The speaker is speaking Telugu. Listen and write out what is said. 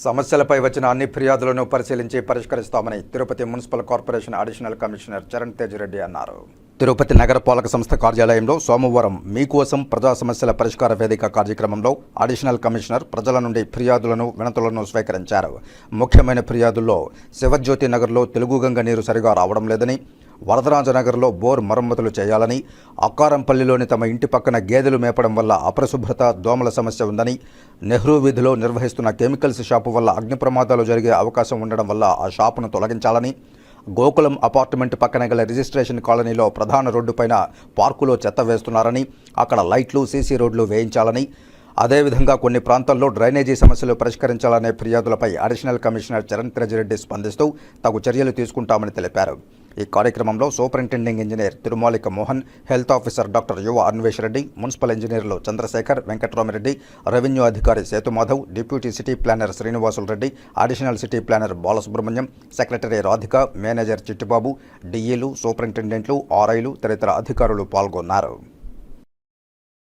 సమస్యలపై వచ్చిన అన్ని ఫిర్యాదులను పరిశీలించి పరిష్కరిస్తామని Tirupati municipal corporation additional commissioner Charan Tej Reddy అన్నారు. తిరుపతి నగరపాలక సంస్థ కార్యాలయంలో సోమవారం మీకోసం ప్రజా సమస్యల పరిష్కార వేదిక కార్యక్రమంలో అడిషనల్ కమిషనర్ ప్రజల నుండి ఫిర్యాదులను వినతులను స్వీకరించారు. ముఖ్యమైన ఫిర్యాదుల్లో శివజ్యోతి నగర్లో తెలుగు గంగ నీరు సరిగా రావడం లేదని వరదరాజనగర్లో బోర్ మరమ్మతులు చేయాలని అక్కారంపల్లిలోని తమ ఇంటి పక్కన గేదెలు మేపడం వల్ల అపరిశుభ్రత దోమల సమస్య ఉందని నెహ్రూ వీధిలో నిర్వహిస్తున్న కెమికల్స్ షాపు వల్ల అగ్ని ప్రమాదాలు జరిగే అవకాశం ఉండడం వల్ల ఆ షాపును తొలగించాలని గోకులం అపార్ట్మెంట్ పక్కన గల రిజిస్ట్రేషన్ కాలనీలో ప్రధాన రోడ్డుపైన పార్కులో చెత్త వేస్తున్నారని అక్కడ లైట్లు సీసీ రోడ్లు వేయించాలని అదేవిధంగా కొన్ని ప్రాంతాల్లో డ్రైనేజీ సమస్యలు పరిష్కరించాలనే ఫిర్యాదులపై అడిషనల్ కమిషనర్ చరణ్ రెడ్డి స్పందిస్తూ తగు చర్యలు తీసుకుంటామని తెలిపారు. ఈ కార్యక్రమంలో superintending engineer Tirumalika Mohan health officer doctor Yuva Anvesh Reddy municipal ఇంజనీర్లు చంద్రశేఖర్ వెంకట్రామరెడ్డి రెవెన్యూ అధికారి Sethumadhav deputy city planner Srinivasulu Reddy additional city planner Balasubramanyam secretary Radhika manager Chittibabu డిఈలు సూపరింటెండెంట్లు ఆర్ఐలు తదితర అధికారులు పాల్గొన్నారు.